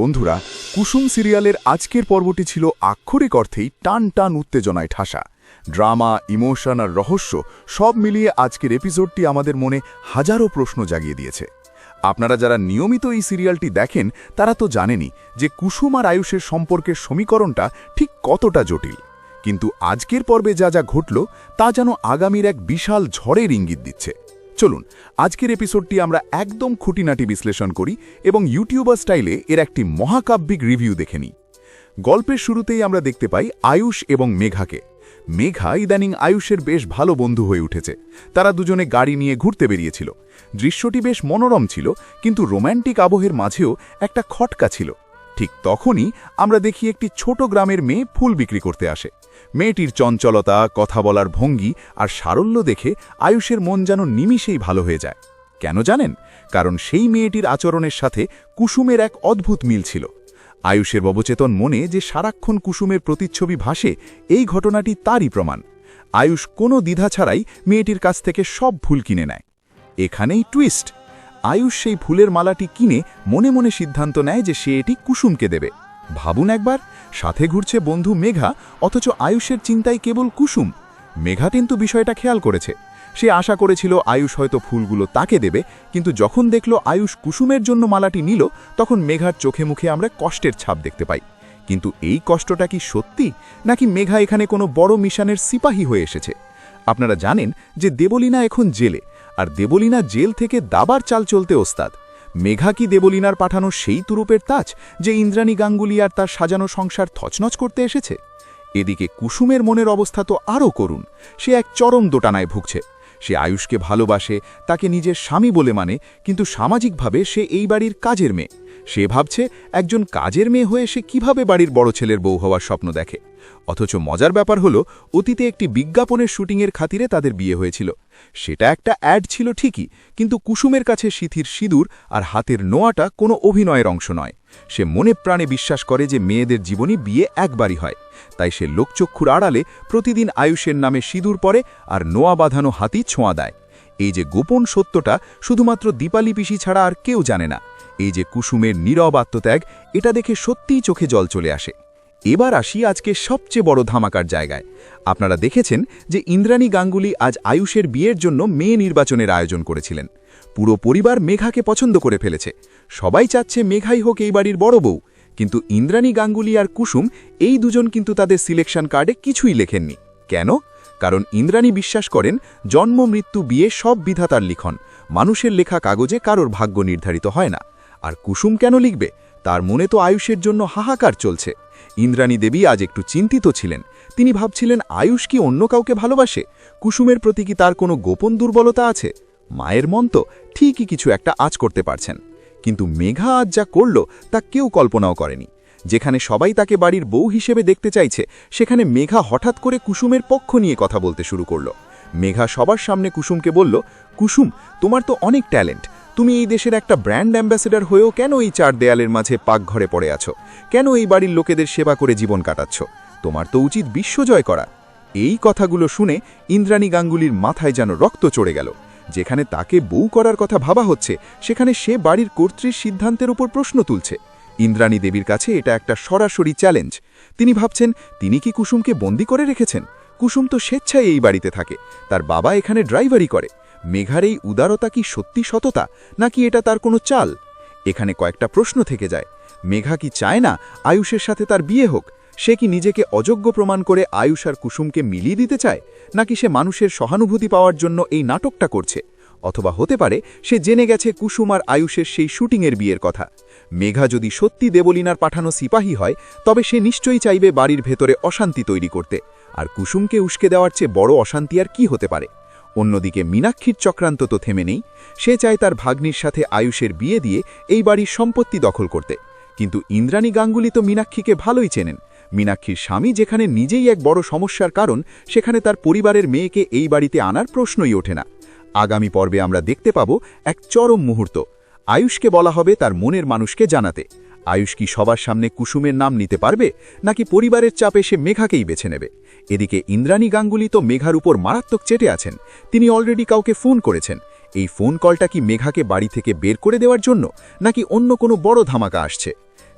বন্ধুরা, কুসুম সিরিয়ালের আজকের পর্বটি ছিল আক্ষরিক অর্থেই টান টান উত্তেজনায় ঠাসা। ড্রামা, ইমোশন আর রহস্য সব মিলিয়ে আজকের এপিসোডটি আমাদের মনে হাজারো প্রশ্ন জাগিয়ে দিয়েছে। আপনারা যারা নিয়মিত এই সিরিয়ালটি দেখেন, তারা তো জানেনই যে কুসুম আর আয়ুষের সম্পর্কের সমীকরণটা ঠিক কতটা জটিল। কিন্তু আজকের পর্বে যা যা ঘটল, তা যেন আগামীর এক বিশাল ঝড়ের ইঙ্গিত দিচ্ছে। চলুন, আজকের এপিসোডটি আমরা একদম খুঁটিনাটি বিশ্লেষণ করি এবং ইউটিউবার স্টাইলে এর একটি মহাকাব্যিক রিভিউ দেখে নিই। গল্পের শুরুতেই আমরা দেখতে পাই আয়ুষ এবং মেঘাকে। মেঘা ইদানিং আয়ুষের বেশ ভালো বন্ধু হয়ে উঠেছে। তারা দুজনে গাড়ি নিয়ে ঘুরতে বেরিয়েছিল। দৃশ্যটি বেশ মনোরম ছিল, কিন্তু রোম্যান্টিক আবহের মাঝেও একটা খটকা ছিল। ঠিক তখনই আমরা দেখি একটি ছোট গ্রামের মেয়ে ফুল বিক্রি করতে আসে। মেয়েটির চঞ্চলতা, কথা বলার ভঙ্গি আর সারল্য দেখে আয়ুষের মন যেন নিমিষেই ভালো হয়ে যায়। কেন জানেন? কারণ সেই মেয়েটির আচরণের সাথে কুসুমের এক অদ্ভুত মিল ছিল। আয়ুষের অবচেতন মনে যে সারাক্ষণ কুসুমের প্রতিচ্ছবি ভাসে, এই ঘটনাটি তারই প্রমাণ। আয়ুষ কোনো দ্বিধা ছাড়াই মেয়েটির কাছ থেকে সব ফুল কিনে নেয়। এখানেই টুইস্ট। আয়ুষ সেই ফুলের মালাটি কিনে মনে মনে সিদ্ধান্ত নেয় যে সে এটি কুসুমকে দেবে। ভাবুন একবার, সাথে ঘুরছে বন্ধু মেঘা, অথচ আয়ুষের চিন্তায় কেবল কুসুম। মেঘা কিন্তু বিষয়টা খেয়াল করেছে। সে আশা করেছিল আয়ুষ হয়তো ফুলগুলো তাকে দেবে, কিন্তু যখন দেখল আয়ুষ কুসুমের জন্য মালাটি নিল, তখন মেঘার চোখে মুখে আমরা কষ্টের ছাপ দেখতে পাই। কিন্তু এই কষ্টটা কি সত্যি, নাকি মেঘা এখানে কোনো বড় মিশনের সিপাহী হয়ে এসেছে? আপনারা জানেন যে দেবলীনা এখন জেলে, আর দেবলীনা জেল থেকে দাবার চাল চলতে ওস্তাদ। মেঘা কি দেবলীনার পাঠানো সেই তুরুপের তাজ যে ইন্দ্রাণী গাঙ্গুলি আর তার সাজানো সংসার থচনচ করতে এসেছে? এদিকে কুসুমের মনের অবস্থা তো আরও করুন সে এক চরম দোটানায় ভুগছে। সে আয়ুষকে ভালোবাসে, তাকে নিজের স্বামী বলে মানে কিন্তু সামাজিকভাবে সে এই বাড়ির কাজের মেয়ে। সে ভাবছে একজন কাজের মেয়ে হয়ে সে কীভাবে বাড়ির বড় ছেলের বউ হওয়ার স্বপ্ন দেখে। অথচ মজার ব্যাপার হলো, অতীতে একটি বিজ্ঞাপনের শুটিংয়ের খাতিরে তাদের বিয়ে হয়েছিল। সেটা একটা অ্যাড ছিল ঠিকই, কিন্তু কুসুমের কাছে সিথির সিঁদুর আর হাতের নোয়াটা কোনো অভিনয়ের অংশ নয়। সে মনে প্রাণে বিশ্বাস করে যে মেয়েদের জীবনই বিয়ে একবারই হয়। তাই সে লোকচক্ষুর আড়ালে প্রতিদিন আয়ুষের নামে সিঁদুর পরে আর নোয়া বাঁধানো হাতি ছোঁয়া দেয়। এই যে গোপন সত্যটা শুধুমাত্র দীপালি পিসি ছাড়া আর কেউ জানে না। এই যে কুসুমের নীরব আত্মত্যাগ, এটা দেখে সত্যিই চোখে জল চলে আসে। এবার আসি আজকে সবচেয়ে বড় ধামাকার জায়গায়। আপনারা দেখেছেন যে ইন্দ্রাণী গাঙ্গুলি আজ আয়ুষের বিয়ের জন্য মেয়ে নির্বাচনের আয়োজন করেছিলেন। পুরো পরিবার মেঘাকে পছন্দ করে ফেলেছে। সবাই চাচ্ছে মেঘাই হোক এই বাড়ির বড় বউ। কিন্তু ইন্দ্রাণী গাঙ্গুলি আর কুসুম, এই দুজন কিন্তু তাদের সিলেকশন কার্ডে কিছুই লেখেননি। কেন? কারণ ইন্দ্রাণী বিশ্বাস করেন, জন্ম, মৃত্যু, বিয়ে সব বিধাতার লিখন। মানুষের লেখা কাগজে কারোর ভাগ্য নির্ধারিত হয় না। আর কুসুম কেন লিখবে? তার মনে তো আয়ুষের জন্য হাহাকার চলছে। ইন্দ্রাণী দেবী আজ একটু চিন্তিত ছিলেন। তিনি ভাবছিলেন, আয়ুষ কি অন্য কাউকে ভালোবাসে? কুসুমের প্রতি কি তার কোনো গোপন দুর্বলতা আছে? মায়ের মন তো ঠিকই কিছু একটা আজ করতে পারছেন। কিন্তু মেঘা আজ যা করল, তা কেউ কল্পনাও করেনি। যেখানে সবাই তাকে বাড়ির বউ হিসেবে দেখতে চাইছে, সেখানে মেঘা হঠাৎ করে কুসুমের পক্ষ নিয়ে কথা বলতে শুরু করল। মেঘা সবার সামনে কুসুমকে বলল, কুসুম, তোমার তো অনেক ট্যালেন্ট। তুমি এই দেশের একটা ব্র্যান্ড অ্যাম্বাসেডর হয়েও কেন এই চার দেয়ালের মাঝে পাকঘরে পড়ে আছো? কেন এই বাড়ির লোকেদের সেবা করে জীবন কাটাচ্ছ? তোমার তো উচিত বিশ্বজয় করা। এই কথাগুলো শুনে ইন্দ্রাণী গাঙ্গুলির মাথায় যেন রক্ত চড়ে গেল। যেখানে তাকে বউ করার কথা ভাবা হচ্ছে, সেখানে সে বাড়ির কর্তৃর সিদ্ধান্তের উপর প্রশ্ন তুলছে। ইন্দ্রাণী দেবীর কাছে এটা একটা সরাসরি চ্যালেঞ্জ। তিনি ভাবছেন, তিনি কি কুসুমকে বন্দি করে রেখেছেন? কুসুম তো স্বেচ্ছায় এই বাড়িতে থাকে। তার বাবা এখানে ড্রাইভারি করে। মেঘার এই উদারতা কি সত্যি সততা, নাকি এটা তার কোনো চাল? এখানে কয়েকটা প্রশ্ন থেকে যায়। মেঘা কি চায় না আয়ুষের সাথে তার বিয়ে হোক? সে কি নিজেকে অযোগ্য প্রমাণ করে আয়ুষ আর কুসুমকে মিলিয়ে দিতে চায়? নাকি সে মানুষের সহানুভূতি পাওয়ার জন্য এই নাটকটা করছে? অথবা হতে পারে, সে জেনে গেছে কুসুম আর আয়ুষের সেই শুটিংয়ের বিয়ের কথা। মেঘা যদি সত্যি দেবলিনার পাঠানো সিপাহী হয়, তবে সে নিশ্চয়ই চাইবে বাড়ির ভেতরে অশান্তি তৈরি করতে। আর কুসুমকে উস্কে দেওয়ার চেয়ে বড় অশান্তি আর কি হতে পারে? অন্যদিকে মীনাক্ষীর চক্রান্ত তো থেমে নেই। সে চায় তার ভাগ্নির সাথে আয়ুষের বিয়ে দিয়ে এই বাড়ির সম্পত্তি দখল করতে। কিন্তু ইন্দ্রাণী গাঙ্গুলি তো মীনাক্ষীকে ভালোই চেনেন। মীনাক্ষীর স্বামী যেখানে নিজেই এক বড় সমস্যার কারণ, সেখানে তার পরিবারের মেয়েকে এই বাড়িতে আনার প্রশ্নই ওঠে না। আগামী পর্বে আমরা দেখতে পাব এক চরম মুহূর্ত। আয়ুষকে বলা হবে তার মনের মানুষকে জানাতে। আয়ুষ কি সবার সামনে কুসুমের নাম নিতে পারবে, নাকি পরিবারের চাপে সে মেঘাকেই বেছে নেবে? এদিকে ইন্দ্রাণী গাঙ্গুলি তো মেঘার উপর মারাত্মক চেটে আছেন। তিনি অলরেডি কাউকে ফোন করেছেন। এই ফোন কলটা কি মেঘাকে বাড়ি থেকে বের করে দেওয়ার জন্য, নাকি অন্য কোনো বড় ধামাকা আসছে?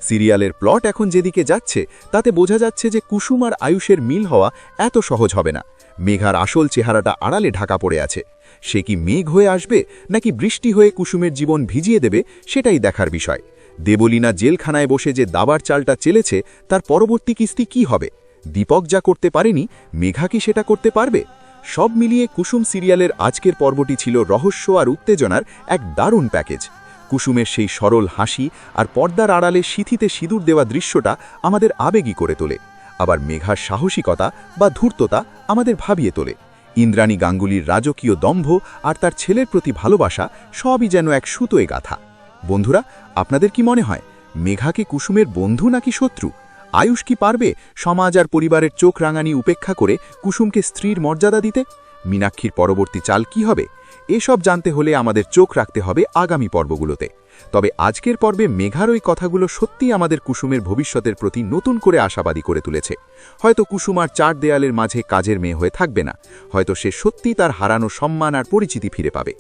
সিরিয়ালের প্লট এখন যেদিকে যাচ্ছে, তাতে বোঝা যাচ্ছে যে কুসুম আর আয়ুষের মিল হওয়া এত সহজ হবে না। মেঘার আসল চেহারাটা আড়ালে ঢাকা পড়ে আছে। সে কি মেঘ হয়ে আসবে, নাকি বৃষ্টি হয়ে কুসুমের জীবন ভিজিয়ে দেবে, সেটাই দেখার বিষয়। দেবলীনা জেলখানায় বসে যে দাবার চালটা চেলেছে, তার পরবর্তী কিস্তি কি হবে? দীপক যা করতে পারেনি, মেঘা কি সেটা করতে পারবে? সব মিলিয়ে কুসুম সিরিয়ালের আজকের পর্বটি ছিল রহস্য আর উত্তেজনার এক দারুণ প্যাকেজ। কুসুমের সেই সরল হাসি আর পর্দার আড়ালে সিথিতে সিঁদুর দেওয়া দৃশ্যটা আমাদের আবেগী করে তোলে। আবার মেঘার সাহসিকতা বা ধূর্ততা আমাদের ভাবিয়ে তোলে। ইন্দ্রাণী গাঙ্গুলির রাজকীয় দম্ভ আর তার ছেলের প্রতি ভালোবাসা সবই যেন এক সুতোয় গাথা। বন্ধুরা, আপনাদের কি মনে হয় মেঘাকে কুসুমের বন্ধু নাকি শত্রু? আয়ুষ কি পারবে সমাজ আর পরিবারের চোখ রাঙানি উপেক্ষা করে কুসুমকে স্ত্রীর মর্যাদা দিতে? মীনাক্ষীর পরবর্তী চাল কি হবে, এসব জানতে হলে আমাদের চোখ রাখতে হবে আগামী পর্বগুলোতে। তবে আজকের পর্বে মেঘার ওই কথাগুলো সত্যিই আমাদের কুসুমের ভবিষ্যতের প্রতি নতুন করে আশাবাদী করে তুলেছে। হয়তো কুসুম আর চার দেয়ালের মাঝে কাজের মেয়ে হয়ে থাকবে না, হয়তো সে সত্যি তার হারানো সম্মান আর পরিচিতি ফিরে পাবে।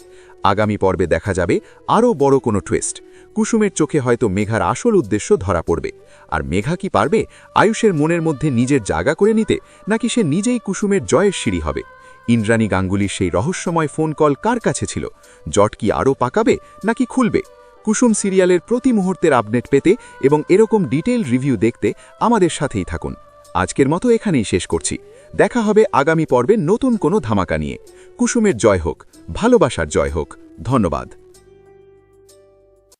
আগামী পর্বে দেখা যাবে আরও বড় কোনো টুইস্ট কুসুমের চোখে হয়তো মেঘার আসল উদ্দেশ্য ধরা পড়বে। আর মেঘা কি পারবে আয়ুষের মনের মধ্যে নিজের জায়গা করে নিতে, নাকি সে নিজেই কুসুমের জয়ের সিঁড়ি হবে? ইন্দ্রাণী গাঙ্গুলির সেই রহস্যময় ফোন কল কার কাছে ছিল? জট কি আরও পাকাবে নাকি খুলবে? কুসুম সিরিয়ালের প্রতি মুহূর্তের আপডেট পেতে এবং এরকম ডিটেল রিভিউ দেখতে আমাদের সাথেই থাকুন। আজকের মতো এখানেই শেষ করছি। দেখা হবে আগামী পর্বে নতুন কোনো ধামাকা নিয়ে। কুসুমের জয় হোক, ভালোবাসার জয় হোক। ধন্যবাদ।